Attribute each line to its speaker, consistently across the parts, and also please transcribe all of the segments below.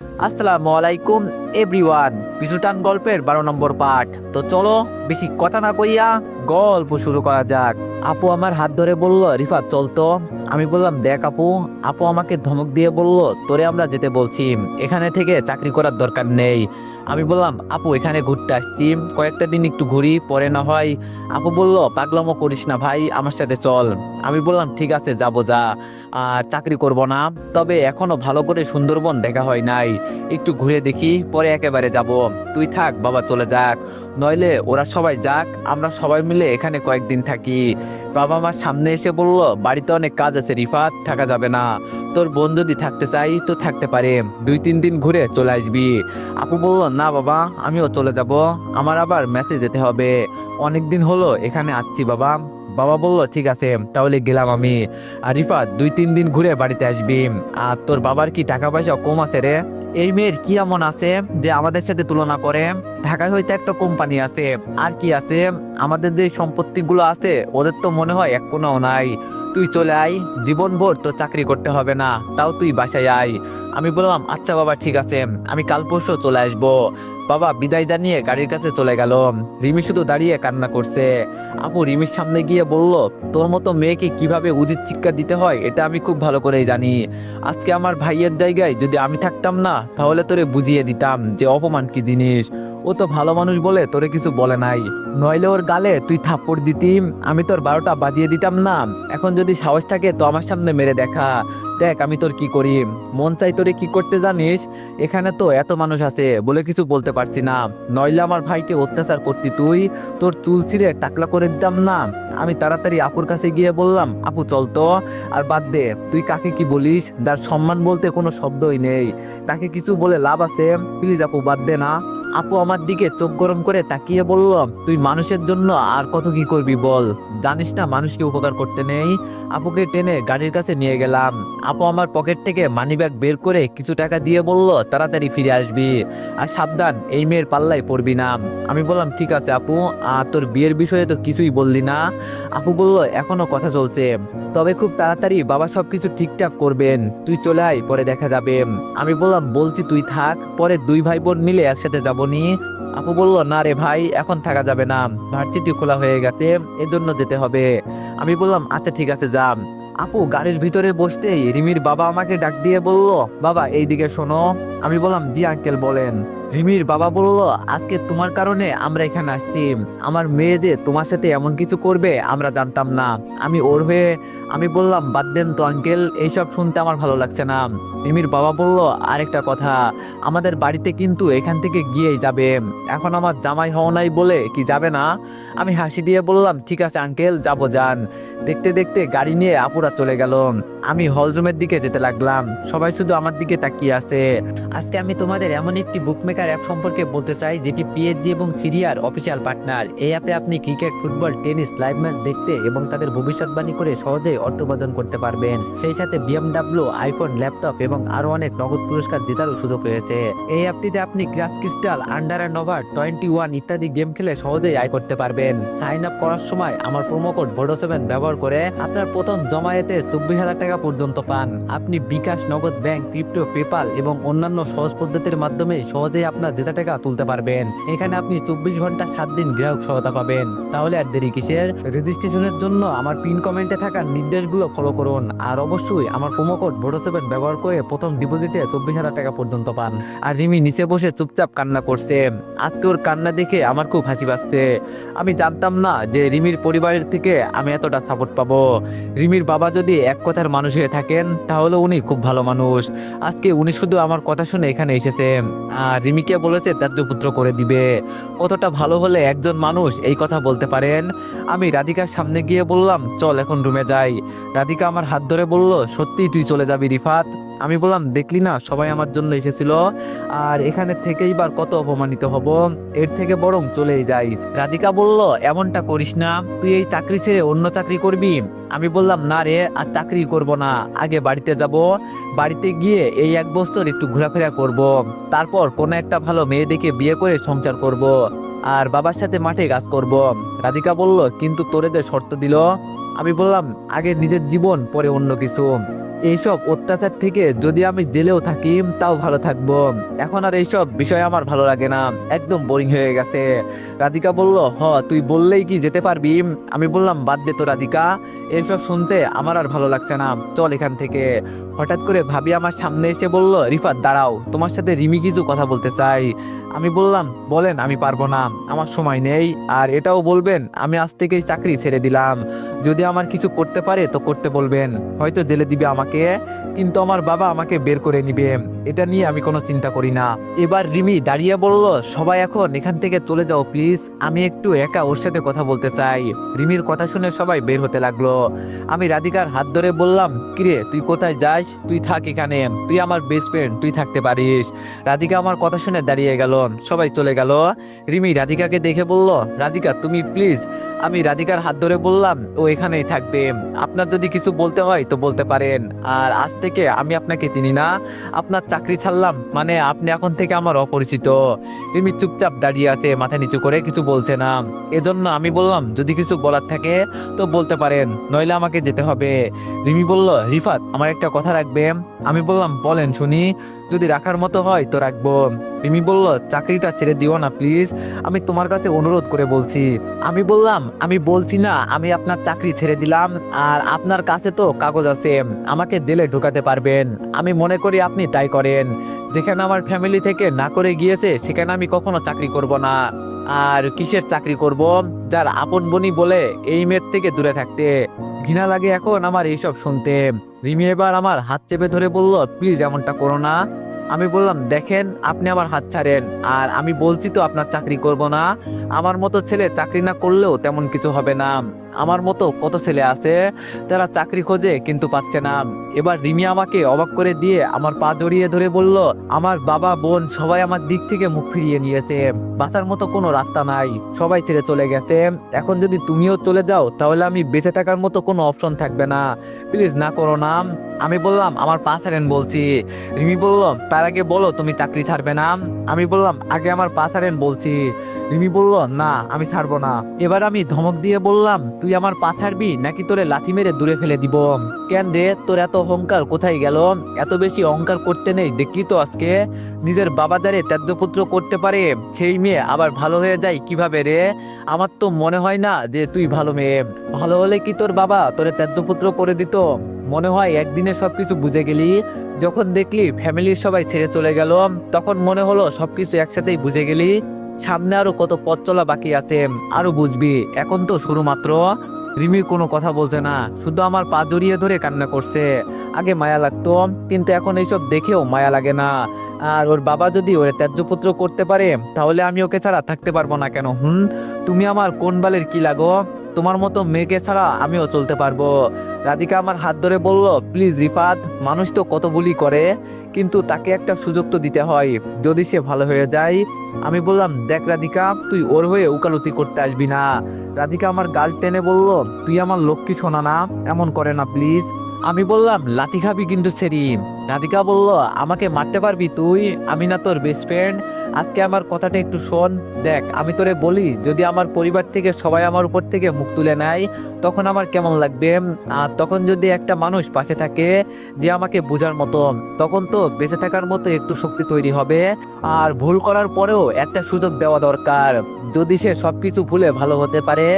Speaker 1: আসসালামু আলাইকুম, এভরিওয়ান। পিছুটান গল্পের বারো নম্বর পাঠ। তো চলো, বেশি কথা না কইয়া গল্প শুরু করা যাক। আপু আমার হাত ধরে বলল, রিফাত চলতো আমি বললাম, দেখ আপু আপু আমাকে ধমক দিয়ে বলল, তোরে আমরা যেতে বলছি। এখানে থেকে চাকরি করার দরকার নেই। আমি বললাম, আপু, এখানে ঘুরতে আসছি। কয়েকটা দিন একটু ঘুরি, পরে না হয়। আপু বলল, পাগলামো করিস না ভাই, আমার সাথে চল। আমি বললাম, ঠিক আছে, যাব যা। আর চাকরি করব না। তবে এখনও ভালো করে সুন্দরবন দেখা হয় নাই। একটু ঘুরে দেখি, পরে একেবারে যাব। তুই থাক, বাবা চলে যাক। নইলে ওরা সবাই যাক, আমরা সবাই মিলে এখানে কয়েকদিন থাকি। বাবা আমার সামনে এসে বলল, বাড়িতে অনেক কাজ আছে রিফাত, থাকা যাবে না। তোর বোন যদি থাকতে চাই, তো থাকতে পারে। দুই, তিন দিন ঘুরে চলে আসবি। আপু বলল, না বাবা, আমিও চলে যাব। আমার আবার ম্যাচে যেতে হবে। অনেক দিন হলো এখানে আসছি বাবা। বাবা বলল, ঠিক আছে, তাহলে গেলাম আমি। আর রিফাত দুই, তিন দিন ঘুরে বাড়িতে আসবি। আর তোর বাবার কি টাকা পয়সা কম আছে রে? এই মেয়ের কি এমন আছে যে আমাদের সাথে তুলনা করে? ঢাকায় হয়তো একটা কোম্পানি আছে। আর কি আছে? আমাদের যে সম্পত্তিগুলো আছে, ওদের তো মনে হয় এক কোনাও নাই। তুই চলে আয়, জীবন ভোর তো চাকরি করতে হবে না, তাও তুই বাসায় আয়। আমি বললাম আচ্ছা বাবা, ঠিক আছে, আমি কাল পরশু চলে আসব। বাবা বিদায় জানিয়ে গাড়ির কাছে চলে গেল। রিমি শুধু দাঁড়িয়ে কান্না করছে। আপু, রিমির সামনে গিয়ে বলল, তোর মতো মেয়েকে কীভাবে উচিত শিক্ষা দিতে হয়, এটা আমি খুব ভালো করেই জানি। আজকে আমার ভাইয়ের জায়গায় যদি আমি থাকতাম না, তাহলে তোরে বুঝিয়ে দিতাম যে অপমান কি জিনিস। ও তো ভালো মানুষ বলে তোরে কিছু বলে নাই। নইলে ওর গালে তুই থাপ্পড় দিতিম, আমি তোর বারোটা বাজিয়ে দিতাম না। এখন যদি সাহস থাকে তো আমার সামনে মেরে দেখা। দেখ, আমি তোর কি করি? মন চাই তোরে কি করতে জানিস? এখানে তো এত মানুষ আছে, বলে কিছু বলতে পারছি না। নইলে আমার ভাইকে অত্যাচার করতি তুই, তোর চুল ছিঁড়ে টাকলা করে দিতাম না। আমি তাড়াতাড়ি আপুর কাছে গিয়ে বললাম, আপু, চল তো। আর বাদ দে, তুই কাকে কি বলিস? তার সম্মান বলতে কোনো শব্দই নেই। তাকে কিছু বলে লাভ আছে? প্লিজ আপু, বাদ দে না। আপু আমার দিকে চোখ গরম করে তাকিয়ে বলল, তুই মানুষের জন্য আর কত কি করবি বল? জানিস না মানুষকে উপকার করতে নেই? আপুকে টেনে গাড়ির কাছে নিয়ে গেলাম। আপু আমার পকেট থেকে মানিব্যাগ বের করে কিছু টাকা দিয়ে বলল, তাড়াতাড়ি ফিরে আসবি। আর সাবধান, এই মেয়ের পাল্লায় পড়বি না। আমি বললাম, ঠিক আছে আপু, আর তোর বিয়ের বিষয়ে তো কিছুই বললি না। আপু বলল, এখনও কথা চলছে। তবে খুব তাড়াতাড়ি বাবা সবকিছু ঠিকঠাক করবেন। তুই চলে আয়, পরে দেখা যাবে। আমি বললাম, বলছি তুই থাক, পরে দুই ভাই বোন মিলে একসাথে যাবনি? আপু বলল, না রে ভাই, এখন থাকা যাবে না। ভার্সিটি খোলা হয়ে গেছে, এজন্য যেতে হবে। আমি বললাম আচ্ছা ঠিক আছে, যা। আপু, গাড়ির ভিতরে বসতেই রিমির বাবা আমাকে ডাক দিয়ে বলল, বাবা, এইদিকে শোনো। আমি বললাম, জি আঙ্কেল, বলেন। রিমির বাবা বলল, আজকে তোমার কারণে আমরা এখানে আসছি। আমার মেয়ে যে তোমার সাথে এমন কিছু করবে, আমরা জানতাম না। আমি ওর হয়ে, আমি বললাম, বাদ দেন তো আঙ্কেল, এইসব শুনতে আমার ভালো লাগছে না। রিমির বাবা বলল, আরেকটা কথা, আমাদের বাড়িতে কিন্তু এখান থেকে গিয়েই যাবে। এখন আমার জামাই হওয়া নাই বলে কি যাবে না? আমি হাসি দিয়ে বললাম, ঠিক আছে আঙ্কেল, যাব, যান। দেখতে দেখতে গাড়ি নিয়ে আপুরা চলে গেল। আমি হলরুমের দিকে যেতে লাগলাম। সবাই শুধু আমার দিকে তাকিয়ে আছে। আজকে আমি তোমাদের এমন একটি বুকমেকার অ্যাপ সম্পর্কে বলতে চাই, যেটি পিএইচডি এবং সিরিয়ার অফিসিয়াল পার্টনার এই অ্যাপে আপনি cricket football tennis live match দেখতে এবং তাদের ভবিষ্যৎবাণী করে সহজেই অর্থ উপার্জন করতে পারবেন। সেই সাথে বিএমডাব্লিউ আইফোন ল্যাপটপ এবং আরও অনেক নগদ পুরস্কার জেতারও সুযোগ রয়েছে। এই অ্যাপটিতে আপনি crash crystal under and over twenty one ইত্যাদি গেম খেলে সহজেই আয় করতে পারবেন। সাইন আপ করার সময় আমার প্রোমো কোড ভোডো সেভেন ব্যবহার করে আপনার প্রথম জমায়েতে চব্বিশ হাজার টাকা পর্যন্ত পান। আপনি বিকাশ, নগদ ব্যাংক, ক্রিপ্টো পেপাল এবং অন্যান্য সহজ পদ্ধতির মাধ্যমে সহজেই আপনার জেতা টাকা তুলতে পারবেন। এখানে আপনি চব্বিশ ঘণ্টা সাত দিন গ্রাহক সহায়তা পাবেন। তাহলে আর দেরি কিসের? রেজিস্ট্রেশনের জন্য আমার পিন কমেন্টে থাকা নির্দেশগুলো ফলো করুন। আর অবশ্যই আমার প্রোমো কোড ভোডো সেভেন ব্যবহার করে প্রথম ডিপোজিটে চব্বিশ হাজার টাকা পর্যন্ত পান। আর রিমি নিচে বসে চুপচাপ কান্না করছে। আজকে ওর কান্না দেখে আমার খুব হাসি পাচ্ছে আমি জানতাম না যে রিমির পরিবারের থেকে আমি এতটা সাপোর্ট পাবো। রিমির বাবা যদি এক কথার মানুষ হয়ে থাকেন, তাহলে উনি খুব ভালো মানুষ। আজকে উনি শুধু আমার কথা শুনে এখানে এসেছে। আর রিমিকে বলেছে ত্যায্য পুত্র করে দিবে। কতটা ভালো হলে একজন মানুষ এই কথা বলতে পারেন। আমি রাধিকার সামনে গিয়ে বললাম, চল এখন রুমে যাই। রাধিকা আমার হাত ধরে বলল, সত্যিই তুই চলে যাবি রিফাত? আমি বললাম, দেখলি না, সবাই আমার জন্য এসেছিল। আর এখানে থেকেই বার কত অপমানিত হব। এর থেকে বরং চলেই যাই। রাধিকা বলল, এমনটা করিস না। তুই এই চাকরি ছেড়ে অন্য চাকরি করবি? আমি বললাম, না রে, আর চাকরি করব না। আগে বাড়িতে যাব। বাড়িতে গিয়ে এই এক বছর একটু ঘোরাফেরা করব। তারপর কোনো একটা ভালো মেয়ে দেখে বিয়ে করে সংসার করব। আর বাবার সাথে মাঠে কাজ করব। রাধিকা বলল, কিন্তু তোরে যে শর্ত দিল? আমি বললাম, আগে নিজের জীবন, পরে অন্য কিছু। এইসব অত্যাচার থেকে যদি আমি জেলেও থাকি, তাও ভালো থাকব। এখন আর এইসব বিষয় আমার ভালো লাগে না। একদম বোরিং হয়ে গেছে। রাধিকা বলল, হ, তুই বললেই কি যেতে পারবি? আমি বললাম, বাদ দে তো রাধিকা। এইসব শুনতে আমার আর ভালো লাগছে না। চল এখান থেকে। হঠাৎ করে ভাবি আমার সামনে এসে বলল, রিফাত, দাঁড়াও। তোমার সাথে রিমি কিছু কথা বলতে চাই। আমি বললাম, বলেন, আমি পারব না। আমার সময় নেই। আর এটাও বলবেন, আমি আজ থেকেই চাকরি ছেড়ে দিলাম। যদি আমার কিছু করতে পারে, তো করতে বলবেন। হয়তো জেলে দিবে আমাকে, কিন্তু আমার বাবা আমাকে বের করে নিবে। এটা নিয়ে আমি কোনো চিন্তা করি না। এবার রিমি দাঁড়িয়ে বলল, সবাই এখন এখান থেকে চলে যাও, প্লিজ। আমি একটু একা ওর সাথে কথা বলতে চাই। রিমির কথা শুনে সবাই বের হতে লাগল। আমি রাধিকার হাত ধরে বললাম, কিরে, তুই কোথায় যাস? তুই থাক এখানে। তুই আমার বেস্ট ফ্রেন্ড তুই থাকতে পারিস। রাধিকা আমার কথা শুনে দাঁড়িয়ে গেল। সবাই চলে গেল। রিমি রাধিকাকে দেখে বলল রাধিকা তুমি প্লিজ আমি রাধিকার হাত ধরে বললাম, ও এখানেই থাকবে। আপনার যদি কিছু বলতে হয় তো বলতে পারেন। আর আজ থেকে আমি আপনাকে চিনি না। আপনার চাকরি ছাড়লাম মানে আপনি এখন থেকে আমার অপরিচিত। রিমি চুপচাপ দাঁড়িয়ে আছে, মাথা নিচু করে কিছু বলছে না। এজন্য আমি বললাম, যদি কিছু বলার থাকে তো বলতে পারেন, নইলে আমাকে যেতে হবে। রিমি বলল, রিফাত, আমার একটা কথা রাখবে। আমি বললাম, বলেন শুনি, যদি রাখার মতো হয় তো রাখব। রিমি বলল, চাকরিটা ছেড়ে দিও না, প্লিজ। আমি তোমার কাছে অনুরোধ করে বলছি। আমি বললাম আমি বলছি না, আমি আপনার চাকরি ছেড়ে দিলাম, আর আপনার কাছে তো কাগজ আছে, আমাকে জেলে ঢোকাতে পারবেন। আমি মনে করি আপনি তাই করেন। যেখানে আমার ফ্যামিলি থেকে না করে গিয়েছে, সেখানে আমি কখনো চাকরি করব না। আর কিসের চাকরি করব? যার আপন বনি বলে এই মেয়ের থেকে দূরে থাকতে। ঘৃণা লাগে এখন আমার এইসব শুনতে। রিমি এবার আমার হাত চেপে ধরে বলল প্লিজ এমনটা করো না। আমি বললাম, দেখেন, আপনি আমার হাত ছাড়েন, আর আমি বলছি তো আপনার চাকরি করব না। আমার মতো ছেলে চাকরি না করলেও তেমন কিছু হবে না। আমার মতো কত ছেলে আছে যারা চাকরি খোঁজে কিন্তু পাচ্ছে না। এবার রিমি আমাকে অবাক করে দিয়ে আমার পা জড়িয়ে ধরে বলল, আমার বাবা, বোন সবাই আমার দিক থেকে মুখ ফিরিয়ে নিয়েছে। বাঁচার মতো কোনো রাস্তা নাই, সবাই ছেড়ে চলে গেছে। এখন যদি তুমিও চলে যাও, তাহলে আমি বেঁচে থাকার মতো কোনো অপশন থাকবে না। প্লিজ না করো না আমি বললাম, আমার পা ছাড়েন, বলছি। রিমি বলল, তার আগে বলো, তুমি চাকরি ছাড়বে না? আমি বললাম, আগে আমার পা ছাড়েন, বলছি। রিমি বলল, না, আমি ছাড়বো না। এবার আমি ধমক দিয়ে বললাম, তুই আমার পা ছাড়বি, নাকি তোরে লাথি মেরে দূরে ফেলে দিব? কেন রে? তোর এত অহংকার কোথায় গেল? এত বেশি অহংকার করতে নেই, দেখলি তো আজকে? নিজের বাবা দ্বারে ত্যায্যপুত্র করতে পারে, সেই মেয়ে আবার ভালো হয়ে যায় কীভাবে রে? আমার তো মনে হয় না যে তুই ভালো মেয়ে। ভালো হলে কি তোর বাবা তোরে ত্যাগপুত্র করে দিত? মনে হয় একদিনে সবকিছু বুঝে গেলি। যখন দেখলি ফ্যামিলির সবাই ছেড়ে চলে গেল, তখন মনে হলো সবকিছু একসাথেই বুঝে গেলি। সামনে আরও কত পথ চলা বাকি আছে, আরও বুঝবি। এখন তো শুরু মাত্র রিমি কোনো কথা বলছে না। শুধু আমার পা জড়িয়ে ধরে কান্না করছে। আগে মায়া লাগতো, কিন্তু এখন এইসব দেখেও মায়া লাগে না। আর ওর বাবা যদি ওর ত্যায্যপুত্র করতে পারে, তাহলে আমি ওকে ছাড়া থাকতে পারব না কেন, হুম? তুমি আমার কোন বালের কি লাগো? তোমার মতো মেয়েকে ছাড়া আমিও চলতে পারব। রাধিকা আমার হাত ধরে বলল, প্লিজ রিফাত, মানুষ তো কত বুলি করে, কিন্তু তাকে একটা সুযোগ তো দিতে হয়, যদি সে ভালো হয়ে যায়। আমি বললাম, দেখ রাধিকা, তুই ওর হয়ে উকালতি করতে আসবি না। রাধিকা আমার গাল টেনে বলল, তুই আমার লক্ষ্মী শোনা না, এমন করে না প্লিজ। আমি বললাম, লাথি খাবি কিন্তু সেরিম। রাধিকা বলল, আমাকে মারতে পারবি তুই? আমি না তোর বেস্ট ফ্রেন্ড আজকে আমার কথাটা একটু শোন, দেখ, আমি তোরে বলি, যদি আমার পরিবার থেকে সবাই আমার উপর থেকে মুখ তুলে নেয়, তখন আমার কেমন লাগবে? আর তখন যদি একটা মানুষ পাশে থাকে যে আমাকে বোঝার মতো, তখন তো বেঁচে থাকার মতো একটু শক্তি তৈরি হবে। আর ভুল করার পরেও একটা সুযোগ দেওয়া দরকার। যদি সে সব কিছু ভুলে ভালো হতে পারে,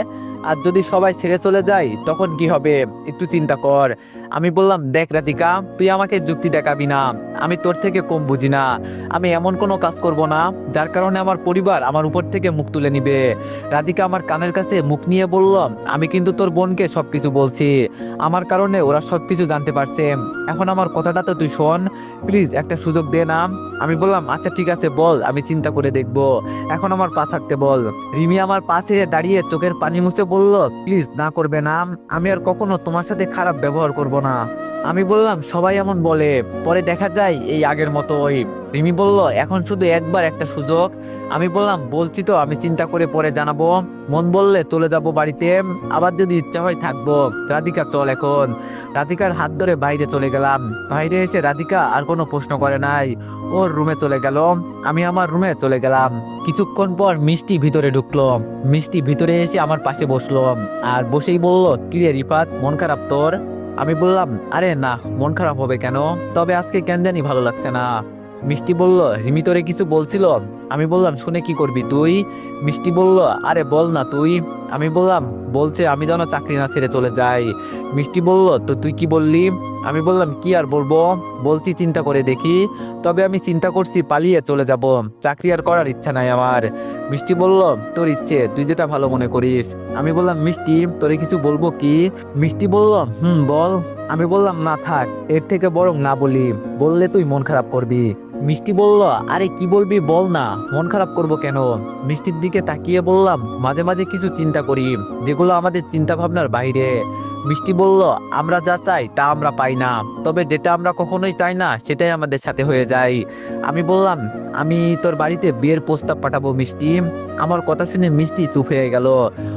Speaker 1: আর যদি সবাই ছেড়ে চলে যায়, তখন কি হবে? একটু চিন্তা কর। আমি বললাম, দেখ রাধিকা, তুই আমাকে যুক্তি দেখাবি না। আমি তোর থেকে কম বুঝি না। আমি এমন কোনো কাজ করব না, যার কারণে আমার পরিবার আমার উপর থেকে মুখ তুলে নিবে। রাধিকা আমার কানের কাছে মুখ নিয়ে বলল, আমি কিন্তু তোর বোনকে সবকিছু বলছি। আমার কারণে ওরা সবকিছু জানতে পারছে। এখন আমার কথাটা তো তুই শোন। প্লিজ একটা সুযোগ দে না। আমি বললাম আচ্ছা ঠিক আছে, বল, আমি চিন্তা করে দেখব। এখন আমার পা ছাড়তে বল। রিমি আমার পাশে দাঁড়িয়ে চোখের পানি মুছে বলল, প্লিজ, না করবে না। আমি আর কখনো তোমার সাথে খারাপ ব্যবহার করব না। আমি বললাম, সবাই এমন বলে। পরে দেখা যায়, এই আগের মতো ওই রিমি বলল, এখন শুধু একবার একটা সুযোগ। আমি বললাম, বলছি তো, আমি চিন্তা করে পরে জানাব। মন বললে চলে যাব বাড়িতে। আবার যদি ইচ্ছা হয় থাকব। রাধিকা, চল এখন। রাধিকার হাত ধরে বাইরে চলে গেলাম। বাইরে এসে রাধিকা আর কোনো প্রশ্ন করে নাই। ওর রুমে চলে গেল। আমি আমার রুমে চলে গেলাম। কিছুক্ষণ পর মিষ্টি ভিতরে ঢুকলো। মিষ্টি ভিতরে এসে আমার পাশে বসল। আর বসেই বলল কিরে রিফাত, মন খারাপ তোর? আমি বললাম, আরে না, মন খারাপ হবে কেন? তবে আজকে কেন জানি ভালো লাগছে না। মিষ্টি বলল, রিমি তোরে কিছু বলছিল? আমি বললাম, শুনে কি করবি তুই? মিষ্টি বলল, আরে বল না তুই। আমি বললাম, বলছে আমি যেন চাকরি না ছেড়ে চলে যাই। মিষ্টি বলল, তো তুই কি বললি? আমি বললাম, কি আর বলব? বলছি, চিন্তা করে দেখি। তবে আমি চিন্তা করছি, পালিয়ে চলে যাব। চাকরি আর করার ইচ্ছা নাই আমার। মিষ্টি বলল, তোর ইচ্ছে, তুই যেটা ভালো মনে করিস। আমি বললাম, মিষ্টি, তোরে কিছু বলব কি? মিষ্টি বলল, হুম, বল। আমি বললাম, না থাক, এর থেকে বরং না বলি, বললে তুই মন খারাপ করবি। মিষ্টি বলল, আরে কি বলবি বল না, মন খারাপ করব কেন? মিষ্টির দিকে তাকিয়ে বললাম, মাঝে মাঝে কিছু চিন্তা করি, যেগুলো আমাদের চিন্তা ভাবনার বাইরে। মিষ্টি বলল, আমরা যা চাই তা আমরা পাই না। তবে যেটা আমরা কখনোই চাই না, সেটাই আমাদের সাথে হয়ে যায়। আমি বললাম, আমি তোর বাড়িতে বিয়ের প্রস্তাব পাঠাবো, মিষ্টি। আমার কথা শুনে মিষ্টি চুপ হয়ে গেল।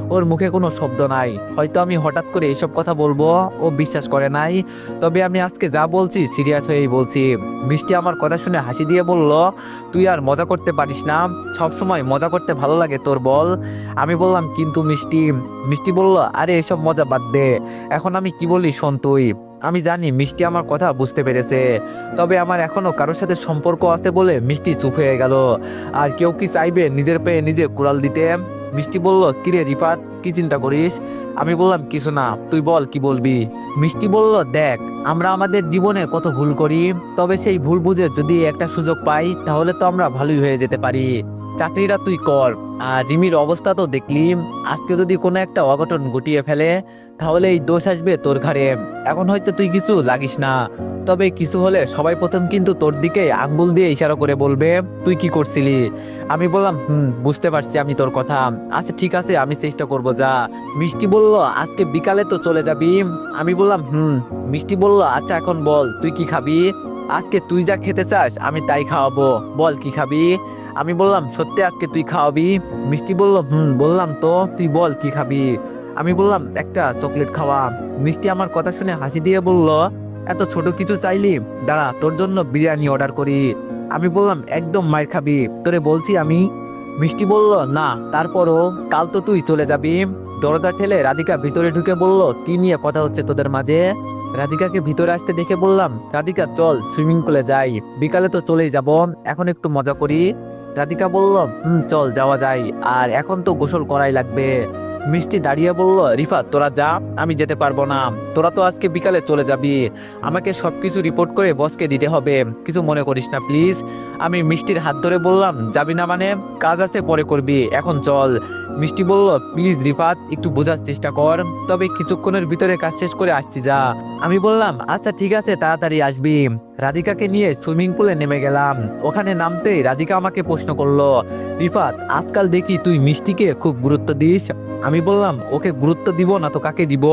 Speaker 1: ওর মুখে কোনো শব্দ নাই। হয়তো আমি হঠাৎ করে এইসব কথা বলব। ও বিশ্বাস করে নাই। তবে আমি আজকে যা বলছি, সিরিয়াস হয়েই বলছি। মিষ্টি আমার কথা শুনে হাসি দিয়ে বলল, তুই আর মজা করতে পারিস না। সব সময় মজা করতে ভালো লাগে তোর বল। আমি বললাম, কিন্তু মিষ্টি। মিষ্টি বলল, আরে, এসব মজা বাদ দে। এখন আমি কি বলি শোন তুই? আমি জানি মিষ্টি আমার কথা বুঝতে পেরেছে, তবে আমার এখনও কারোর সাথে সম্পর্ক আছে বলে মিষ্টি চুপ হয়ে গেল। আর কেউ কি চাইবে নিজের পেয়ে নিজে কুড়াল দিতে? মিষ্টি বলল, কিরে রিপাত কি চিন্তা করিস? আমি বললাম, কিছু না, তুই বল, কি বলবি? মিষ্টি বলল, দেখ, আমরা আমাদের জীবনে কত ভুল করি, তবে সেই ভুল বুঝে যদি একটা সুযোগ পাই, তাহলে তো আমরা ভালোই হয়ে যেতে পারি। চাকরিটা তুই কর। আর রিমির অবস্থা তো দেখলি। আজকে যদি কোনো একটা অঘটন ঘটিয়ে ফেলে, তাহলে এই দোষ আসবে তোর ঘাড়ে। এখন হয়তো তুই কিছু লাগিস না। তবে কিছু হলে সবাই প্রথম কিন্তু তোর দিকে আঙ্গুল দিয়ে ইশারা করে বলবে, তুই কি করছিলি? আমি বললাম, হুম, বুঝতে পারছি আমি তোর কথা। আচ্ছা ঠিক আছে, আমি চেষ্টা করব, যা। মিষ্টি বলল, আজকে বিকালে তো চলে যাবি। আমি বললাম, হুম। মিষ্টি বলল আচ্ছা এখন বল, তুই কি খাবি? আজকে তুই যা খেতে চাস, আমি তাই খাওয়াবো। বল, কি খাবি? আমি বললাম, সত্যি আজকে তুই খাওয়াবি? মিষ্টি বলল, হুম, বললাম তো, তুই বল কি খাবি? আমি বললাম, একটা চকলেট খাওয়া। মিষ্টি আমার কথা শুনে হাসি দিয়ে বলল, এত ছোট কিছু চাইলি? দাঁড়া, তোর জন্য বিরিয়ানি অর্ডার করি। আমি বললাম, একদম মার খাবি। তোরে বলছি আমি। মিষ্টি বলল, না, তারপরও কাল তো তুই চলে যাবি। দরজা ঠেলে রাধিকা ভিতরে ঢুকে বলল, কি নিয়ে কথা হচ্ছে তোদের মাঝে? রাধিকাকে ভিতরে আসতে দেখে বললাম, রাধিকা, চল সুইমিং পুলে যাই। বিকালে তো চলেই যাব, এখন একটু মজা করি। রাধিকা বলল, হুম, চল যাওয়া যায় আর এখন তো গোসল করাই লাগবে। মিষ্টি দাঁড়িয়ে বলল, রিফা, তোরা যা, আমি যেতে পারব না। তোরা তো আজকে বিকালে চলে যাবি। আমাকে সবকিছু রিপোর্ট করে বসকে দিতে হবে। কিছু মনে করিস না, প্লিজ। আমি মিষ্টির হাত ধরে বললাম, যাবি না মানে? কাজ আছে, পরে করবি। এখন চল। মিষ্টি বলল, প্লিজ রিফাত, একটু বোঝার চেষ্টা কর। তবে কিছুক্ষণের ভিতরে কাজ শেষ করে আসছি, যা। আমি বললাম আচ্ছা ঠিক আছে, তাড়াতাড়ি আসবি। রাধিকাকে নিয়ে সুইমিং পুলে নেমে গেলাম। ওখানে নামতেই রাধিকা আমাকে প্রশ্ন করল, রিফাত, আজকাল দেখি তুই মিষ্টিকে খুব গুরুত্ব দিস। আমি বললাম, ওকে গুরুত্ব দিব না তো কাকে দিব?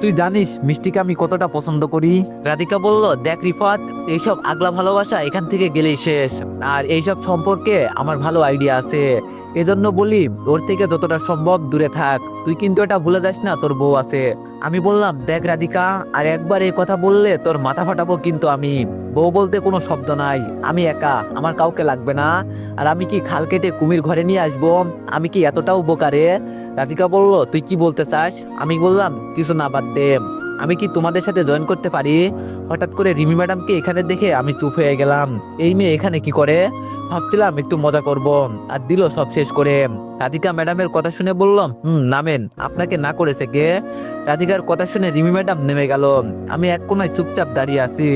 Speaker 1: তুই জানিস মিষ্টিকে আমি কতটা পছন্দ করি? রাধিকা বলল, দেখ রিফাত, এইসব আগলা ভালোবাসা এখান থেকে গেলেই শেষ। আর এইসব সম্পর্কে আমার ভালো আইডিয়া আছে। এজন্য বলি, ওর থেকে যতটা সম্ভব দূরে থাক। তুই কিন্তু এটা ভুলে যাস না, তোর বউ আছে। আমি বললাম, দেখ রাধিকা, আর একবার এই কথা বললে তোর মাথা ফাটাবো কিন্তু আমি। বউ বলতে কোনো শব্দ নাই। আমি একা, আমার কাউকে লাগবে না। আর আমি কি খাল কেটে কুমির ঘরে নিয়ে আসব? আমি কি এতটাও বোকারে রাধিকা বলল, তুই কি বলতে চাস? আমি বললাম, কিছু না বাদ দে। আমি কি তোমাদের সাথে জয়েন করতে পারি? হঠাৎ করে রিমি ম্যাডামকে এখানে দেখে আমি চুপ হয়ে গেলাম। এই মেয়ে এখানে কি করে? ভাবছিলাম একটু মজা করব। আর দিল সব শেষ করে। রাধিকা ম্যাডামের কথা শুনে বললাম হুম, নামেন। আপনাকে না করেছে কে? রাধিকার কথা শুনে রিমি ম্যাডাম নেমে গেল। আমি এক কোনায় চুপচাপ দাঁড়িয়ে আছি।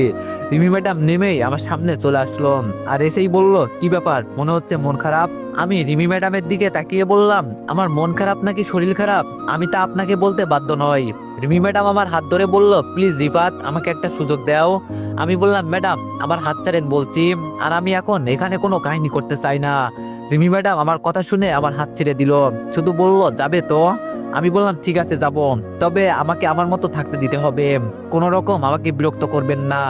Speaker 1: রিমি ম্যাডাম নেমেই আমার সামনে চলে আসলো। আর এসেই বলল, কি ব্যাপার? মনে হচ্ছে মন খারাপ? আমি রিমি ম্যাডামের দিকে তাকিয়ে বললাম, আমার মন খারাপ নাকি শরীর খারাপ? আমি তা আপনাকে বলতে বাধ্য নই। রিমি ম্যাডাম আমার হাত ধরে বলল, প্লিজ রিফাত, আমাকে একটা সুযোগ দাও। আমি বললাম, ম্যাডাম, আমার হাত ছাড়েন বলছি, আর আমি এখন এখানে কোনো কাহিনী করতে চাই না। রিমি ম্যাডাম আমার কথা শুনে আমার হাত ছেড়ে দিল, শুধু বলল, যাবে তো? আমি বললাম, ঠিক আছে, যাব। তবে আমাকে আমার মতো থাকতে দিতে হবে। কোনো রকম আমাকে বিরক্ত করবেন না।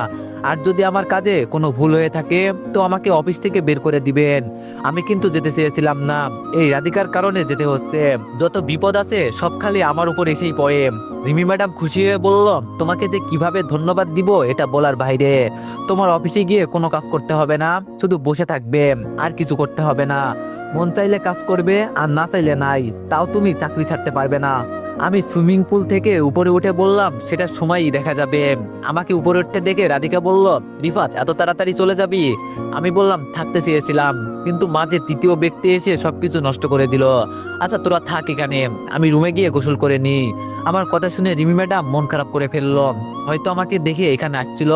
Speaker 1: আর যদি আমার কাজে কোনো ভুল হয়ে থাকে, তো আমাকে অফিস থেকে বের করে দিবেন। আমি কিন্তু যেতে চেয়েছিলাম না। এই রাধিকার কারণে যেতে হচ্ছে। যত বিপদ আছে, সব খালি আমার উপর এসেই পড়ে। রিমি ম্যাডাম খুশি হয়ে বলল, তোমাকে যে কীভাবে ধন্যবাদ দিব, এটা বলার বাইরে। তোমার অফিসে গিয়ে কোনো কাজ করতে হবে না, শুধু বসে থাকবে, আর কিছু করতে হবে না। মন চাইলে কাজ করবে, আর না চাইলে নাই। তাও তুমি চাকরি ছাড়তে পারবে না। আমি সুইমিং পুল থেকে উপরে উঠে বললাম, সেটা সময়ই দেখা যাবে। আমাকে উপরে উঠতে দেখে রাধিকা বলল, রিফাত, এত তাড়াতাড়ি চলে যাবি? আমি বললাম, থাকতে চেয়েছিলাম, কিন্তু মাঝে তৃতীয় ব্যক্তি এসে সবকিছু নষ্ট করে দিল। আচ্ছা তোরা থাক এখানে, আমি রুমে গিয়ে গোসল করে নি আমার কথা শুনে রিমি ম্যাডাম মন খারাপ করে ফেলল। হয়তো আমাকে দেখে এখানে আসছিল।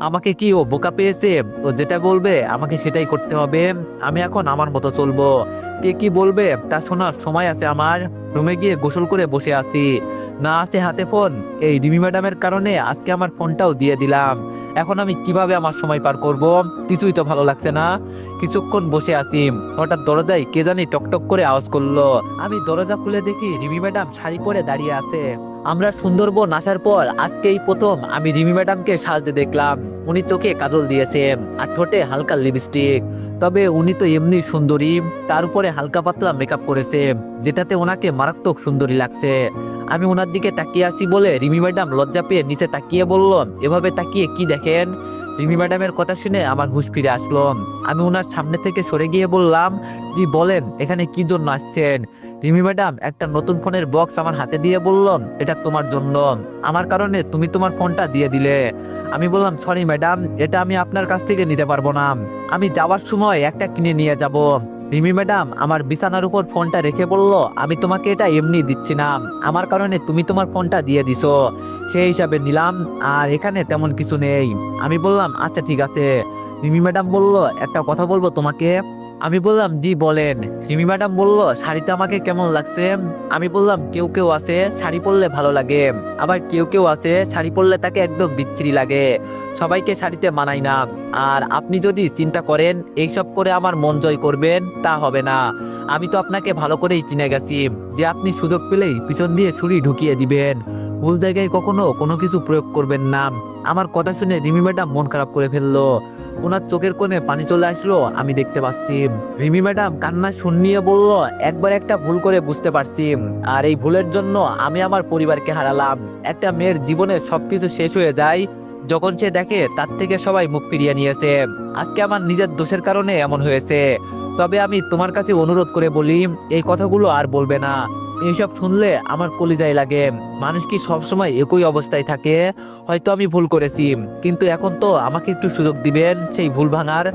Speaker 1: আমাকে কি ও বোকা পেয়েছে? ও যেটা বলবে, আমাকে সেটাই করতে হবে। আমি এখন আমার মতো চলবো। কে কি বলবে? তা শোনার সময় আছে আমার। রুমে গিয়ে গোসল করে বসে আছি। না আছে হাতে ফোন। এই রিমি ম্যাডামের কারণে আজকে আমার ফোনটাও দিয়ে দিলাম। এখন আমি কীভাবে আমার সময় পার করব? কিছুই তো ভালো লাগছে না। কিছুক্ষণ বসে আছি। হঠাৎ দরজায় কে জানি টকটক করে আওয়াজ করল। আমি দরজা খুলে দেখি রিমি ম্যাডাম শাড়ি পরে দাঁড়িয়ে আছে। আমরা সুন্দরবন আসার পর আজকেই প্রথম আমি রিমি ম্যাডামকে সাজতে দেখলাম। উনি চোখে কাজল দিয়েছেন আর ঠোঁটে হালকা লিপস্টিক। তবে উনি তো এমনি সুন্দরী, তার উপরে হালকা পাতলা মেকআপ করেছে, যেটাতে ওনাকে মারাত্মক সুন্দরী লাগছে। আমি ওনার দিকে তাকিয়ে আছি বলে রিমি ম্যাডাম লজ্জা পেয়ে নিচে তাকিয়ে বলল, এভাবে তাকিয়ে কি দেখেন? রিমি ম্যাডামের কথা শুনে আমার হুঁশ ফিরে আসলো। আমি ওনার সামনে থেকে সরে গিয়ে বললাম, জি, বলেন, এখানে কি জন্য আসছেন? রিমি ম্যাডাম একটা নতুন ফোনের বক্স আমার হাতে দিয়ে বললাম এটা তোমার জন্য। আমার কারণে তুমি তোমার ফোনটা দিয়ে দিলে। আমি বললাম, সরি ম্যাডাম, এটা আমি আপনার কাছ থেকে নিতে পারব না। আমি যাওয়ার সময় একটা কিনে নিয়ে যাব। রিমি ম্যাডাম আমার বিছানার উপর ফোনটা রেখে বলল, আমি তোমাকে এটা এমনি দিচ্ছি না। আমার কারণে তুমি তোমার ফোনটা দিয়ে দিছো। সেই হিসাবে নিলাম, আর এখানে তেমন কিছু নেই। আমি বললাম আচ্ছা ঠিক আছে। রিমি ম্যাডাম বলল, একটা কথা বলব তোমাকে? আমি বললাম, জি, বলেন। রিমি ম্যাডাম বলল শাড়িতে আমাকে কেমন লাগছে? আমি বললাম, কেউ কেউ আছে, শাড়ি পরলে ভালো লাগে। আবার কেউ কেউ আছে, শাড়ি পরলে তাকে একদম বিচ্ছিরি লাগে। সবাইকে শাড়িতে মানায় না। আর আপনি যদি চিন্তা করেন, এইসব করে আমার মন জয় করবেন, তা হবে না। আমি তো আপনাকে ভালো করেই চিনে গেছি যে আপনি সুযোগ পেলেই পিছন দিয়ে ছুরি ঢুকিয়ে দিবেন। ভুল জায়গায় কখনো কোনো কিছু প্রয়োগ করবেন না। আমার কথা শুনে রিমি ম্যাডাম মন খারাপ করে ফেলল। ওনার চোখের কোণে পানি চলে আসলো, আমি দেখতে পাচ্ছি। রিমি ম্যাডাম কান্না শুনিয়ে বলল, একবার একটা ভুল করে বুঝতে পারছি। আর এই ভুলের জন্য আমি আমার পরিবারকে হারালাম। একটা মেয়ের জীবনে সবকিছু শেষ হয়ে যায়। যখন সে দেখে, তার থেকে সবাই মুখ ফিরিয়ে নিয়েছে। আজকে আমার নিজের দোষের কারণে এমন হয়েছে। তবে আমি তোমার কাছে অনুরোধ করে বলি, এই কথাগুলো আর বলবে না। এইসব শুনলে আমার কলিজায় লাগে। মানুষ কি সবসময় একই অবস্থায় থাকে? হয়তো আমি ভুল করেছি, কিন্তু এখন তো আমাকে একটু সুযোগ দিবেন সেই ভুল ভাঙার।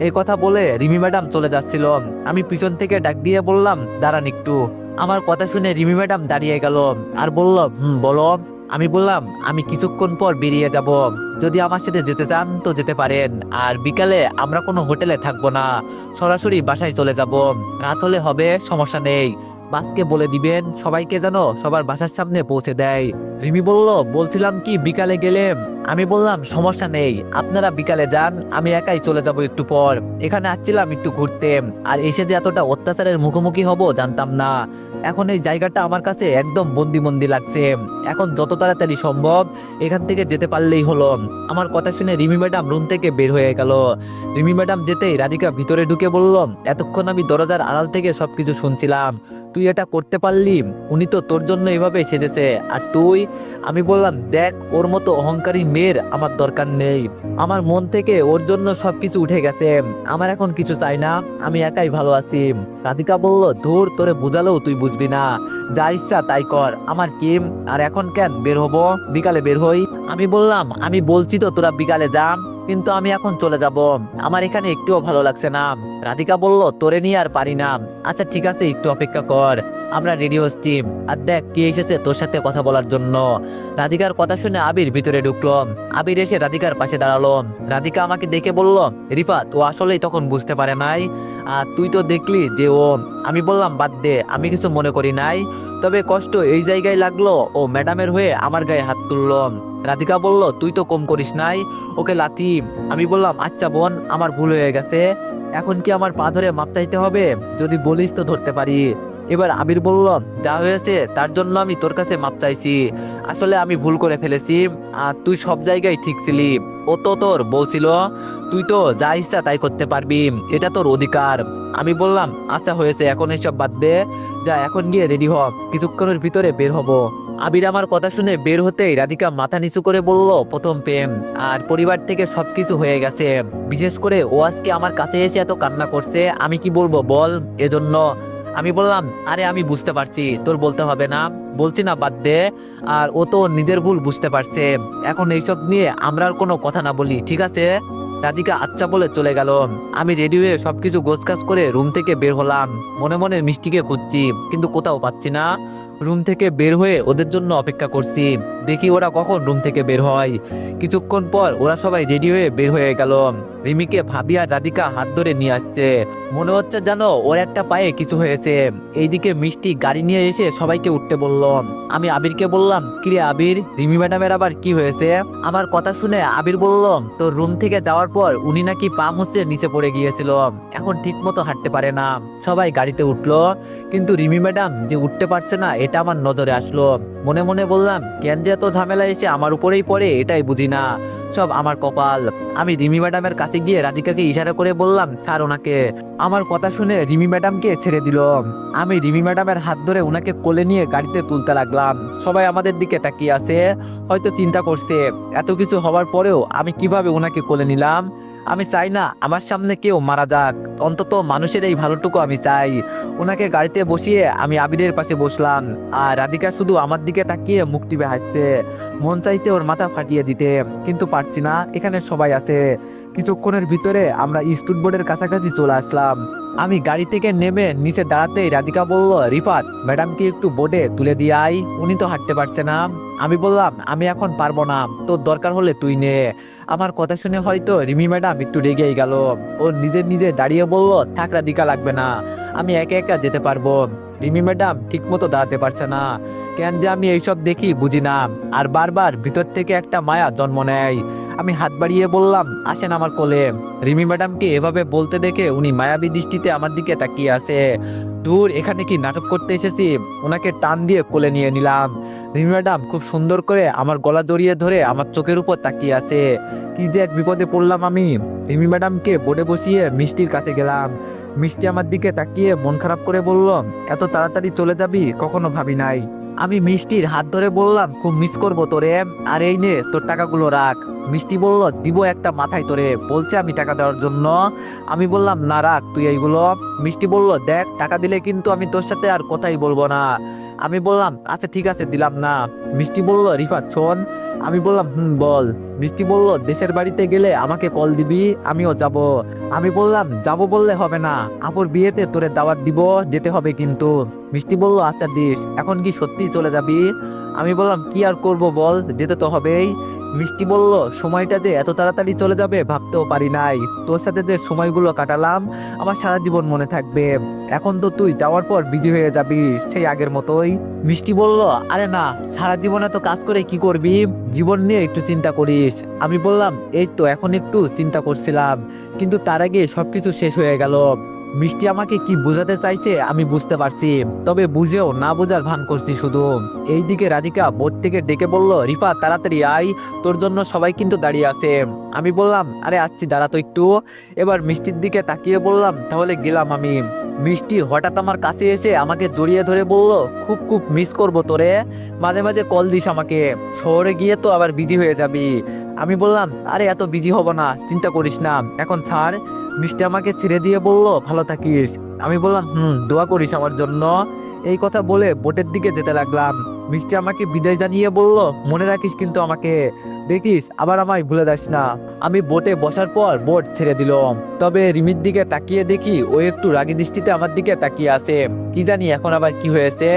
Speaker 1: এই কথা বলে রিমি ম্যাডাম চলে যাচ্ছিল। আমি পিছন থেকে ডাক দিয়ে বললাম, দাঁড়ান একটু। আমার কথা শুনে রিমি ম্যাডাম দাঁড়িয়ে গেল আর বলল, হুম, বলো। আমি বললাম, আমি কিছুক্ষণ পর বেরিয়ে যাব। যদি আমার সাথে যেতে চান তো যেতে পারেন। আর বিকালে আমরা কোনো হোটেলে থাকব না। সরাসরি বাসায় চলে যাব। রাত হলে হবে, সমস্যা নেই। বাসকে বলে দিবেন, সবাইকে যেন সবার বাসার সামনে পৌঁছে দেয়। রিমি বলল, বলছিলাম কি বিকালে গেলে আমি বললাম, সমস্যা নেই, আপনারা বিকালে যান, আমি একাই চলে যাব একটু পর। এখানে আসছিলাম একটু ঘুরতে, আর এসে যে এতটা অত্যাচারের মুখোমুখি হব জানতাম না। এখন এই জায়গাটা আমার কাছে একদম বন্দি বন্দি লাগছে। এখন যত তাড়াতাড়ি সম্ভব, এখান থেকে যেতে পারলেই হলো। আমার কথা শুনে রিমি ম্যাডাম রুম থেকে বের হয়ে গেল। রিমি ম্যাডাম যেতেই রাধিকা ভিতরে ঢুকে বলল, এতক্ষণ আমি দরজার আড়াল থেকে সবকিছু শুনছিলাম। তুই এটা করতে পারলি? উনি তো তোর জন্য এভাবে সেজেছে। আর তুই? আমি বললাম, দেখ, ওর মতো অহংকারী মেয়ের আমার দরকার নেই। আমার মন থেকে ওর জন্য সবকিছু উঠে গেছে। আমার এখন কিছু চাই না। আমি একাই ভালো আছি। রাধিকা বলল, ধুর, তোরে বুঝালেও তুই বুঝবি না। যা ইচ্ছা তাই কর। আমার কি? আর এখন কেন? বের হব? বিকালে বের হই? আমি বললাম, আমি বলছি তো তোরা বিকালে যা। কিন্তু আমি এখন চলে যাব। আমার এখানে একটুও ভালো লাগছে না। রাধিকা বলল, তোরে নিয়ে আর পারি না। আচ্ছা ঠিক আছে, একটু অপেক্ষা কর। আমরা রেডিও টিম আর দেখ, কে এসেছে তোর সাথে কথা বলার জন্য? রাধিকার কথা শুনে আবির ভিতরে ঢুকলো। আবির এসে রাধিকার পাশে দাঁড়াল। রাধিকা আমাকে দেখে বলল রিফাত ও আসলেই তখন বুঝতে পারে নাই। আর তুই তো দেখলি যে ও, আমি বললাম, বাদ দে, আমি কিছু মনে করি নাই। তবে কষ্ট এই জায়গায় লাগল। ও ম্যাডামের হয়ে আমার গায়ে হাত তুলল রাধিকা বলল, তুই তো কম করিস নাই। ওকে লাতিম আমি বললাম আচ্ছা বোন, আমার ভুল হয়ে গেছে। এখন কি আমার পা ধরে মাপ চাইতে হবে? যদি বলিস তো ধরতে পারি। এবার আবির বলল, যা হয়েছে, তার জন্য আমি তোর কাছে মাপ চাইছি। আসলে আমি ভুল করে ফেলেছি, আর তুই সব জায়গায় ঠিক ছিলি। ও তো তোর বউ ছিল। তুই তো যা ইচ্ছা তাই করতে পারবি। এটা তোর অধিকার। আমি বললাম আচ্ছা হয়েছে। এখন এসব বাদ দে। যা, এখন গিয়ে রেডি হ। কিছুক্ষণের ভিতরে বের হব। আবির আমার কথা শুনে বের হতেই রাধিকা মাথা নিচু করে বলল, প্রথম প্রেম। আর পরিবার থেকে সবকিছু হয়ে গেছে। বিশেষ করে ও আজকে আমার কাছে এসে এত কান্না করছে। আমি কি বলব বল? এজন্য আমি বললাম, আরে আমি বুঝতে পারছি, তোর বলতে হবে না। বলছি, না, বাদ দে। আর ও তো নিজের ভুল বুঝতে পারছে। এখন এইসব নিয়ে আমরা আর কোনো কথা না বলি, ঠিক আছে? রাধিকা আচ্ছা বলে চলে গেল। আমি রেডি হয়ে সবকিছু গোছকাজ করে রুম থেকে বের হলাম। মনে মনে মিষ্টিকে খুঁজছি, কিন্তু কোথাও পাচ্ছি না। রুম থেকে বের হয়ে ওদের জন্য অপেক্ষা করছি। দেখি ওরা কখন রুম থেকে বের হয়। কিছুক্ষণ পর ওরা সবাই রেডি হয়ে বের হয়ে গেল। রিমিকে ভাবিয়া রাধিকা হাত ধরে নিয়ে আসছে। মনে হচ্ছে জানো ওর একটা পায়ে কিছু হয়েছে। এইদিকে মিষ্টি গাড়ি নিয়ে এসে সবাইকে উঠতে বলল, আমি আবিরকে বললাম কিরে আবির, রিমি ম্যাডামের আবার কি হয়েছে? আমার কথা শুনে আবির বলল, তোর রুম থেকে যাওয়ার পর উনি নাকি পা মুছে নিচে পড়ে গিয়েছিল। এখন ঠিক মতো হাঁটতে পারে না। সবাই গাড়িতে উঠল। কিন্তু রিমি ম্যাডাম যে উঠতে পারছে না, এটা আমার নজরে আসলো। মনে মনে বললাম, কেন যে এত ঝামেলা এসে আমার উপরেই পড়ে, এটাই বুঝি না। সব আমার কপাল। আমি রিমি ম্যাডামের কাছে গিয়ে রাধিকাকে ইশারা করে বললাম, ছাড় ওনাকে। আমার কথা শুনে রিমি ম্যাডামকে ছেড়ে দিল। আমি রিমি ম্যাডামের হাত ধরে ওনাকে কোলে নিয়ে গাড়িতে তুলতে লাগলাম। সবাই আমাদের দিকে তাকিয়ে আছে, হয়তো চিন্তা করছে। এত কিছু হওয়ার পরেও আমি কীভাবে ওনাকে কোলে নিলাম? আমি চাই না আমার সামনে কেউ মারা যাক। অন্তত মানুষের এই ভালোটুকু আমি চাই। ওনাকে গাড়িতে বসিয়ে আমি আবিরের পাশে বসলাম। আর রাধিকা শুধু আমার দিকে তাকিয়ে মুখ টিপে হাসছে। মন চাইছে ওর মাথা ফাটিয়ে দিতে, কিন্তু পারছি না। এখানে সবাই আছে। কিছুক্ষণের ভিতরে আমরা স্টুড বোর্ডের কাছাকাছি চলে আসলাম। আমি গাড়ি থেকে নেমে নিচে দাঁড়াতেই রাধিকা বলল, রিফাত, ম্যাডামকে একটু বোর্ডে তুলে দিয়ে আই উনি তো হাঁটতে পারছে না। আমি বললাম, আমি এখন পারব না। তোর দরকার হলে তুই নে। আমার কথা শুনে হয়তো রিমি ম্যাডাম একটু রেগেই গেল। ও নিজের নিজে দাঁড়িয়ে বলল, থাক রাধিকা, লাগবে না। আমি একা একা যেতে পারব। রিমি ম্যাডাম ঠিক মতো দাঁড়াতে পারছে না। কেন যে আমি এইসব দেখি বুঝি না। আর বারবার ভিতর থেকে একটা মায়া জন্ম নেয়। আমি হাত বাড়িয়ে বললাম, আসেন আমার কোলে। রিমি ম্যাডামকে এভাবে বলতে দেখে উনি মায়াবী দৃষ্টিতে আমার দিকে তাকিয়ে আছে। দূর এখানে কি নাটক করতে এসেছি? ওনাকে টান দিয়ে কোলে নিয়ে নিলাম। রিমি ম্যাডাম খুব সুন্দর করে আমার গলা জড়িয়ে ধরে আমার চোখের উপর তাকিয়ে আছে। কি যে এক বিপদে পড়লাম আমি। রিমি ম্যাডামকে বোর্ডে বসিয়ে মিষ্টির কাছে গেলাম। মিষ্টি আমার দিকে তাকিয়ে মন খারাপ করে বলল, এত তাড়াতাড়ি চলে যাবি? কখনো ভাবি নাই। আমি মিষ্টির হাত ধরে বললাম, খুব মিস করব তোরে। আর এই নে, তোর টাকাগুলো রাখ। মিষ্টি বলল, দিব একটা মাথায় তোরে। বলছে আমি টাকা দেওয়ার জন্য। আমি বললাম, না রাখ তুই এইগুলো। মিষ্টি বলল, দেখ, টাকা দিলে কিন্তু আমি তোর সাথে আর কথাই বলব না। আমি বললাম আচ্ছা ঠিক আছে, দিলাম না। মিষ্টি বলল রিফা শোন। আমি বললাম, হুম, বল। মিষ্টি বলল, দেশের বাড়িতে গেলে আমাকে কল দিবি, আমিও যাব। আমি বললাম, যাব বললে হবে না। আপুর বিয়েতে তোরে দাওয়াত দিব, যেতে হবে কিন্তু। মিষ্টি বলল আচ্ছা দিস, এখন কি সত্যি চলে যাবি? আমি বললাম, কি আর করব বল, যেতে তো হবেই। মিষ্টি বলল, সময়টা যে এত তাড়াতাড়ি চলে যাবে ভাবতেও পারি নাই। তোর সাথে যে সময়গুলো কাটালাম, আমার সারা জীবন মনে থাকবে। এখন তো তুই যাওয়ার পর বিজি হয়ে যাবি, সেই আগের মতোই। মিষ্টি বলল, আরে না, সারা জীবনে তো কাজ করে কি করবি? জীবন নিয়ে একটু চিন্তা করিস। আমি বললাম, এই তো, এখন একটু চিন্তা করছিলাম, কিন্তু তার আগে সবকিছু শেষ হয়ে গেল। মিষ্টি আমাকে কি বোঝাতে চাইছে, আমি বুঝতে পারছি। তবে বুঝেও না বোঝার ভান করছি শুধু। এইদিকে রাধিকা বোর্ড থেকে ডেকে বলল, রিফা, তাড়াতাড়ি আয়, তোর জন্য সবাই কিন্তু দাঁড়িয়ে আছে। আমি বললাম, আরে আসছি দাঁড়া তো একটু। এবার মিষ্টির দিকে তাকিয়ে বললাম, তাহলে গেলাম আমি। মিষ্টি হঠাৎ আমার কাছে এসে আমাকে জড়িয়ে ধরে বলল, খুব খুব মিস করব তোরে। মাঝে মাঝে কল দিস আমাকে। শহরে গিয়ে তো আবার বিজি হয়ে যাবি। আমি বললাম, আরে এত বিজি হব না, চিন্তা করিস না। এখন ছাড়। মিষ্টি আমাকে ছিঁড়ে দিয়ে বলল, ভালো থাকিস। আমি বললাম, হুম, দোয়া করিস আমার জন্য। এই কথা বলে বোটের দিকে যেতে লাগলাম। মিষ্টি আমাকে বিদায় জানিয়ে বলল, মনে রাখিস কিন্তু আমাকে, দেখিস, আবার আমায় ভুলে যাস না। আমি বোটে বসার পর বোট ছেড়ে দিল তবে রিমির দিকে তাকিয়ে দেখি ও একটু রাগি দৃষ্টিতে আমার দিকে তাকিয়ে আছে। কি জানি এখন আবার কি হয়েছে?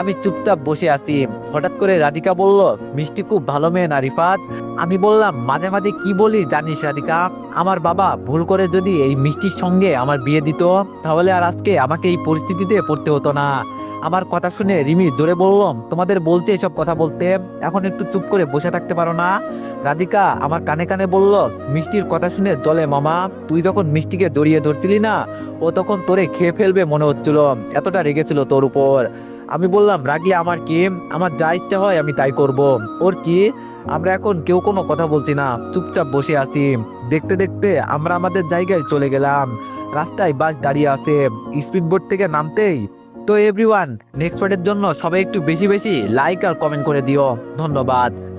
Speaker 1: আমি চুপচাপ বসে আছি। হঠাৎ করে রাধিকা বলল, মিষ্টি খুব ভালো মেয়ে না রিফাত? আমি বললাম, মাঝে মাঝে কি বলি জানিস রাধিকা? আমার বাবা ভুল করে যদি এই মিষ্টির সঙ্গে আমার বিয়ে দিত, তাহলে আর আজকে আমাকে এই পরিস্থিতিতে পড়তে হতো না। আমার কথা শুনে রিমি জোরে বললাম, তোমাদের বলছে এসব কথা বলতে। এখন একটু চুপ করে বসে থাকতে পারো না। রাধিকা আমার কানে কানে বলল, মিষ্টির কথা শুনে জলে, মামা। তুই যখন মিষ্টিকে জড়িয়ে ধরছিলি না, ও তখন তোরে খেয়ে ফেলবে মনে হচ্ছিল। এতটা রেগেছিল তোর উপর। আমি বললাম, রাগলে আমার কি? আমার যা ইচ্ছা হয় আমি তাই করব। ওর কি? আমরা এখন কেউ কোনো কথা বলছি না। চুপচাপ বসে আছি। দেখতে দেখতে আমরা আমাদের জায়গায় চলে গেলাম। রাস্তায় বাস দাঁড়িয়ে আছে। স্পিড বোট থেকে নামতেই তো এভরিওয়ান নেক্সট পার্টের জন্য সবাই একটু বেশি বেশি লাইক আর কমেন্ট করে দিও। ধন্যবাদ।